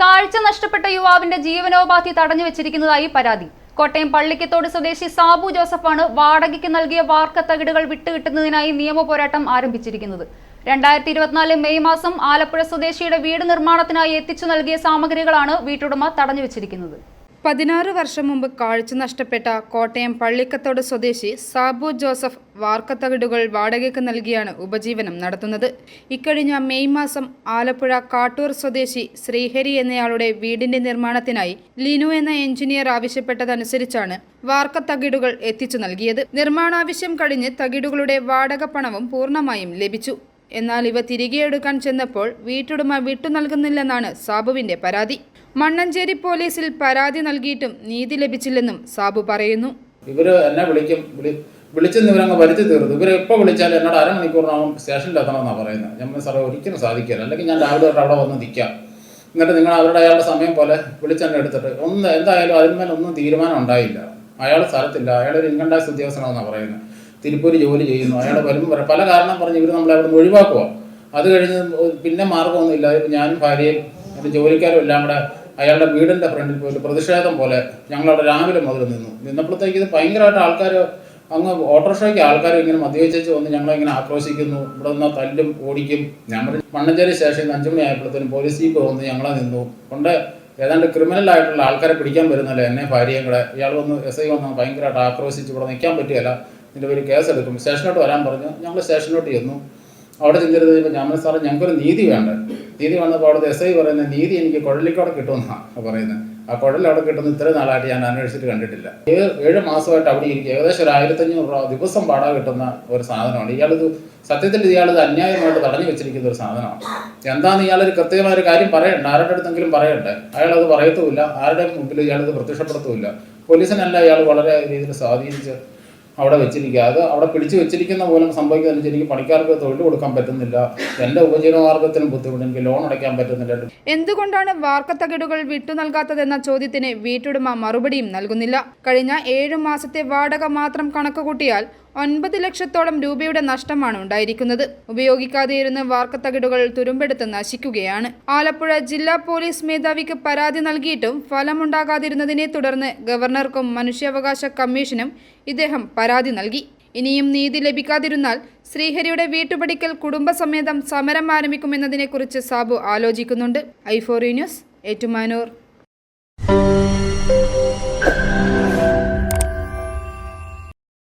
കാഴ്ച നഷ്ടപ്പെട്ട യുവാവിന്റെ ജീവനോപാധി തടഞ്ഞു വെച്ചിരിക്കുന്നതായി പരാതി. കോട്ടയം പള്ളിക്കത്തോട് സ്വദേശി സാബു ജോസഫാണ് വാടകയ്ക്ക് നൽകിയ വാർക്ക തകിടുകൾ വിട്ടുകിട്ടുന്നതിനായി നിയമ പോരാട്ടം ആരംഭിച്ചിരിക്കുന്നത്. രണ്ടായിരത്തി ഇരുപത്തിനാല് മെയ് മാസം ആലപ്പുഴ സ്വദേശിയുടെ വീട് നിർമ്മാണത്തിനായി എത്തിച്ചു നൽകിയ സാമഗ്രികളാണ് വീട്ടുടമ തടഞ്ഞു വെച്ചിരിക്കുന്നത്. പതിനാറ് വർഷം മുമ്പ് കാഴ്ച നഷ്ടപ്പെട്ട കോട്ടയം പള്ളിക്കത്തോട് സ്വദേശി സാബു ജോസഫ് വാർക്കത്തകിടുകൾ വാടകയ്ക്ക് നൽകിയാണ് ഉപജീവനം നടത്തുന്നത്. ഇക്കഴിഞ്ഞ മെയ് മാസം ആലപ്പുഴ കാട്ടൂർ സ്വദേശി ശ്രീഹരി എന്നയാളുടെ വീടിന്റെ നിർമ്മാണത്തിനായി ലിനു എന്ന എഞ്ചിനീയർ ആവശ്യപ്പെട്ടതനുസരിച്ചാണ് വാർക്കത്തകിടുകൾ എത്തിച്ചു നൽകിയത്. നിർമ്മാണാവശ്യം കഴിഞ്ഞ് തകിടുകളുടെ വാടക പണവും പൂർണമായും ലഭിച്ചു. എന്നാൽ ഇവ തിരികെ എടുക്കാൻ ചെന്നപ്പോൾ വീട്ടുടമ വിട്ടു നൽകുന്നില്ലെന്നാണ് സാബുവിന്റെ പരാതി. മണ്ണഞ്ചേരി പോലീസിൽ പരാതി നൽകിയിട്ടും നീതി ലഭിച്ചില്ലെന്നും സാബു പറയുന്നു. ഇവർ എന്നെ വിളിക്കും. വിളി വിളിച്ചെന്ന് ഇവരങ്ങ് വരുത്തി തീർന്നു ഇവർ എപ്പോൾ വിളിച്ചാലും എന്നോട് അരമണിക്കൂറിനാവും സ്റ്റേഷനിൽ എത്തണമെന്നാണ് പറയുന്നത്. ഞാൻ സാറേ ഒരിക്കലും സാധിക്കില്ല. അല്ലെങ്കിൽ ഞാൻ രാവിലെ തൊട്ട് അവിടെ വന്ന് നിൽക്കാം. എന്നിട്ട് നിങ്ങൾ അവരുടെ അയാളുടെ സമയം പോലെ വിളിച്ചെന്നെ എടുത്തിട്ട് ഒന്ന് എന്തായാലും അതിന്മേൽ ഒന്നും തീരുമാനം ഉണ്ടായില്ല. അയാൾ സ്ഥലത്തില്ല. അയാൾ ഒരു ഇൻകം ഉദ്യോഗസ്ഥനാണെന്നാണ് പറയുന്നത്. തിരുപ്പൂര് ജോലി ചെയ്യുന്നു. അയാൾ വരുമ്പോൾ വരെ പല കാരണം പറഞ്ഞ് ഇവർ നമ്മളെ അവിടെ നിന്ന് ഒഴിവാക്കുക അത് കഴിഞ്ഞ് പിന്നെ മാർഗമൊന്നുമില്ല ഞാനും ഭാര്യയും എന്റെ ജോലിക്കാരും എല്ലാം കൂടെ അയാളുടെ വീടിന്റെ ഫ്രണ്ടിൽ പോയിട്ട് പ്രതിഷേധം പോലെ ഞങ്ങളവിടെ രാവിലെ മുതൽ നിന്നു. നിന്നപ്പോഴത്തേക്ക് ഇത് ഭയങ്കരമായിട്ട് ആൾക്കാർ അങ്ങ് ഓട്ടോറിക്ഷയ്ക്ക് ആൾക്കാർ ഇങ്ങനെ മദ്യവെച്ചു വന്ന് ഞങ്ങളിങ്ങനെ ആക്രോശിക്കുന്നു. ഇവിടെ നിന്ന് തല്ലും ഓടിക്കും. ഞാൻ പറഞ്ഞു മണ്ണഞ്ചേരി സ്റ്റേഷനിൽ അഞ്ചു മണി ആയപ്പോഴത്തേനും പോലീസ് ജീപ്പ് വന്ന് ഞങ്ങളെ നിന്നു. കൊണ്ട് ഏതാണ്ട് ക്രിമിനൽ ആയിട്ടുള്ള ആൾക്കാരെ പിടിക്കാൻ വരുന്നല്ലേ എന്നെ ഭാര്യയും കൂടെ. ഇയാൾ വന്ന് എസ് ഐ വന്ന് ഭയങ്കരമായിട്ട് ആക്രോശിച്ച് ഇവിടെ നിൽക്കാൻ പറ്റുകയില്ല. ഇതിന്റെ പേര് കേസ് എടുക്കും. സ്റ്റേഷനിലോട്ട് വരാൻ പറഞ്ഞു. ഞങ്ങൾ സ്റ്റേഷനിലോട്ട് ചെന്നു. അവിടെ ചെന്നിരുന്ന് കഴിഞ്ഞപ്പോൾ ഞാൻ സാറേ ഞങ്ങൾക്കൊരു നീതി വേണ്ട? നീതി വന്നപ്പോൾ അവിടുത്തെ എസ് ഐ പറയുന്നത് നീതി എനിക്ക് കുഴലിക്കോടെ കിട്ടുമെന്നാണ് പറയുന്നത് ആ കുഴൽ അവിടെ കിട്ടുന്ന ഇത്രയും നാളായിട്ട് ഞാൻ അന്വേഷിച്ചിട്ട് കണ്ടിട്ടില്ല. ഏഴ് ഏഴ് മാസമായിട്ട് അവിടെ ഇരിക്കും ഏകദേശം ഒരു ആയിരത്തഞ്ഞൂറ് രൂപ ദിവസം പാടാ കിട്ടുന്ന ഒരു സാധനമാണ്. ഇയാളിത് സത്യത്തിൽ ഇയാളിത് അന്യായമായിട്ട് തടഞ്ഞു വെച്ചിരിക്കുന്ന ഒരു സാധനമാണ്. എന്താന്ന് ഇയാളൊരു കൃത്യമായ ഒരു കാര്യം പറയണ്ട. ആരുടെ അടുത്തെങ്കിലും പറയണ്ടേ. അയാൾ അത് പറയത്തുമില്ല. ആരുടെ മുമ്പിൽ ഇയാളിത് പ്രത്യക്ഷപ്പെടുത്തുമില്ല. പോലീസിനല്ല ഇയാൾ വളരെ രീതിയിൽ സ്വാധീനിച്ച് അവിടെ വെച്ചിരിക്കുക. അത് അവിടെ പിടിച്ചു വെച്ചിരിക്കുന്ന പോലും സംഭവിക്കുന്നതെന്ന് എനിക്ക് പണിക്കാർക്ക് തൊഴിൽ കൊടുക്കാൻ പറ്റുന്നില്ല. എന്റെ ഉപജീവനമാർഗത്തിനും ബുദ്ധിമുട്ട്. എനിക്ക് ലോൺ അടയ്ക്കാൻ പറ്റുന്നില്ല. എന്തുകൊണ്ടാണ് വാർക്കത്തകിടുകൾ വിട്ടു നൽകാത്തതെന്ന ചോദ്യത്തിന് വീട്ടുടമ മറുപടിയും നൽകുന്നില്ല. കഴിഞ്ഞ ഏഴു മാസത്തെ വാടക മാത്രം കണക്കുകൂട്ടിയാൽ ഒൻപത് ലക്ഷത്തോളം രൂപയുടെ നഷ്ടമാണ് ഉണ്ടായിരിക്കുന്നത്. ഉപയോഗിക്കാതെയിരുന്ന വാർക്കത്തകിടുകൾ തുരുമ്പെടുത്ത് നശിക്കുകയാണ്. ആലപ്പുഴ ജില്ലാ പോലീസ് മേധാവിക്ക് പരാതി നൽകിയിട്ടും ഫലമുണ്ടാകാതിരുന്നതിനെ തുടർന്ന് ഗവർണർക്കും മനുഷ്യാവകാശ കമ്മീഷനും ഇദ്ദേഹം പരാതി നൽകി. ഇനിയും നീതി ലഭിക്കാതിരുന്നാൽ ശ്രീഹരിയുടെ വീട്ടുപടിക്കൽ കുടുംബസമേതം സമരം ആരംഭിക്കുമെന്നതിനെക്കുറിച്ച് സാബു ആലോചിക്കുന്നുണ്ട്. ഐഫോറി ന്യൂസ് ഏറ്റുമാനൂർ.